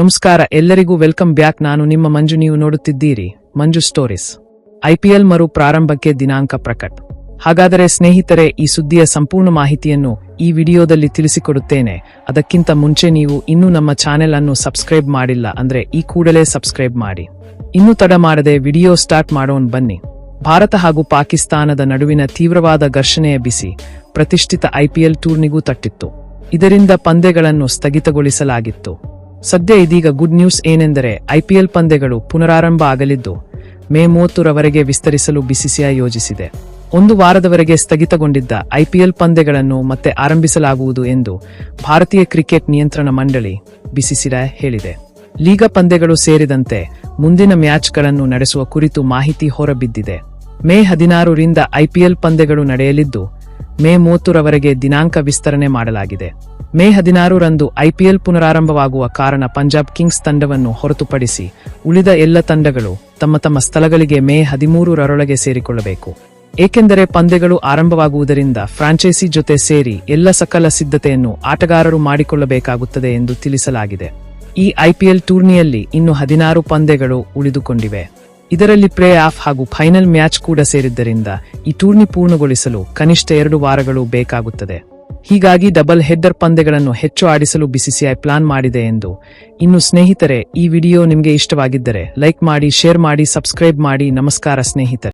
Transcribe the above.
ನಮಸ್ಕಾರ, ಎಲ್ಲರಿಗೂ welcome back. ನಾನು ನಿಮ್ಮ ಮಂಜು, ನೀವು ನೋಡುತ್ತಿದ್ದೀರಿ ಮಂಜು ಸ್ಟೋರೀಸ್. ಐಪಿಎಲ್ ಮರು ಪ್ರಾರಂಭಕ್ಕೆ ದಿನಾಂಕ ಪ್ರಕಟ್. ಹಾಗಾದರೆ ಸ್ನೇಹಿತರೆ, ಈ ಸುದ್ದಿಯ ಸಂಪೂರ್ಣ ಮಾಹಿತಿಯನ್ನು ಈ ವಿಡಿಯೋದಲ್ಲಿ ತಿಳಿಸಿಕೊಡುತ್ತೇನೆ. ಅದಕ್ಕಿಂತ ಮುಂಚೆ ನೀವು ಇನ್ನೂ ನಮ್ಮ ಚಾನೆಲ್ ಅನ್ನು ಸಬ್ಸ್ಕ್ರೈಬ್ ಮಾಡಿಲ್ಲ ಅಂದ್ರೆ ಈ ಕೂಡಲೇ ಸಬ್ಸ್ಕ್ರೈಬ್ ಮಾಡಿ. ಇನ್ನೂ ತಡ ಮಾಡದೆ ವಿಡಿಯೋ ಸ್ಟಾರ್ಟ್ ಮಾಡೋಣ ಬನ್ನಿ. ಭಾರತ ಹಾಗೂ ಪಾಕಿಸ್ತಾನದ ನಡುವಿನ ತೀವ್ರವಾದ ಘರ್ಷಣೆಯ ಬಿಸಿ ಪ್ರತಿಷ್ಠಿತ ಐಪಿಎಲ್ ಟೂರ್ನಿಗೂ ತಟ್ಟಿತ್ತು. ಇದರಿಂದ ಪಂದ್ಯಗಳನ್ನು ಸ್ಥಗಿತಗೊಳಿಸಲಾಗಿತ್ತು. ಸದ್ಯ ಇದೀಗ ಗುಡ್ ನ್ಯೂಸ್ ಏನೆಂದರೆ ಐಪಿಎಲ್ ಪಂದ್ಯಗಳು ಪುನರಾರಂಭ ಆಗಲಿದ್ದು, ಮೇ ಮೂವತ್ತರವರೆಗೆ ವಿಸ್ತರಿಸಲು ಬಿಸಿಸಿಐ ಯೋಜಿಸಿದೆ. ಒಂದು ವಾರದವರೆಗೆ ಸ್ಥಗಿತಗೊಂಡಿದ್ದ ಐಪಿಎಲ್ ಪಂದ್ಯಗಳನ್ನು ಮತ್ತೆ ಆರಂಭಿಸಲಾಗುವುದು ಎಂದು ಭಾರತೀಯ ಕ್ರಿಕೆಟ್ ನಿಯಂತ್ರಣ ಮಂಡಳಿ ಬಿಸಿಸಿಐ ಹೇಳಿದೆ. ಲೀಗ ಪಂದ್ಯಗಳು ಸೇರಿದಂತೆ ಮುಂದಿನ ಮ್ಯಾಚ್ಗಳನ್ನು ನಡೆಸುವ ಕುರಿತು ಮಾಹಿತಿ ಹೊರಬಿದ್ದಿದೆ. ಮೇ ಹದಿನಾರರಿಂದ ಐಪಿಎಲ್ ಪಂದ್ಯಗಳು ನಡೆಯಲಿದ್ದು, ಮೇ ಮೂವತ್ತರವರೆಗೆ ದಿನಾಂಕ ವಿಸ್ತರಣೆ ಮಾಡಲಾಗಿದೆ. ಮೇ ಹದಿನಾರರಂದು ಐಪಿಎಲ್ ಪುನರಾರಂಭವಾಗುವ ಕಾರಣ ಪಂಜಾಬ್ ಕಿಂಗ್ಸ್ ತಂಡವನ್ನು ಹೊರತುಪಡಿಸಿ ಉಳಿದ ಎಲ್ಲ ತಂಡಗಳು ತಮ್ಮ ತಮ್ಮ ಸ್ಥಳಗಳಿಗೆ ಮೇ ಹದಿಮೂರರೊಳಗೆ ಸೇರಿಕೊಳ್ಳಬೇಕು. ಏಕೆಂದರೆ ಪಂದ್ಯಗಳು ಆರಂಭವಾಗುವುದರಿಂದ ಫ್ರಾಂಚೈಸಿ ಜೊತೆ ಸೇರಿ ಎಲ್ಲ ಸಕಲ ಸಿದ್ಧತೆಯನ್ನು ಆಟಗಾರರು ಮಾಡಿಕೊಳ್ಳಬೇಕಾಗುತ್ತದೆ ಎಂದು ತಿಳಿಸಲಾಗಿದೆ. ಈ ಐಪಿಎಲ್ ಟೂರ್ನಿಯಲ್ಲಿ ಇನ್ನು ಹದಿನಾರು ಪಂದ್ಯಗಳು ಉಳಿದುಕೊಂಡಿವೆ. ಇದರಲ್ಲಿ ಪ್ಲೇ ಆಫ್ ಹಾಗೂ ಫೈನಲ್ ಮ್ಯಾಚ್ ಕೂಡ ಸೇರಿದ್ದರಿಂದ ಈ ಟೂರ್ನಿ ಪೂರ್ಣಗೊಳಿಸಲು ಕನಿಷ್ಠ ಎರಡು ವಾರಗಳು ಬೇಕಾಗುತ್ತದೆ. ಹೀಗಾಗಿ ಡಬಲ್ ಹೆಡ್ಡರ್ ಪಂದ್ಯಗಳನ್ನು ಹೆಚ್ಚು ಆಡಿಸಲು ಬಿಸಿಸಿಐ ಪ್ಲಾನ್ ಮಾಡಿದೆ ಎಂದು. ಇನ್ನು ಸ್ನೇಹಿತರೆ, ಈ ವಿಡಿಯೋ ನಿಮಗೆ ಇಷ್ಟವಾಗಿದ್ದರೆ ಲೈಕ್ ಮಾಡಿ ಶೇರ್ ಮಾಡಿ ಸಬ್ಸ್ಕ್ರೈಬ್ ಮಾಡಿ. ನಮಸ್ಕಾರ ಸ್ನೇಹಿತರೆ.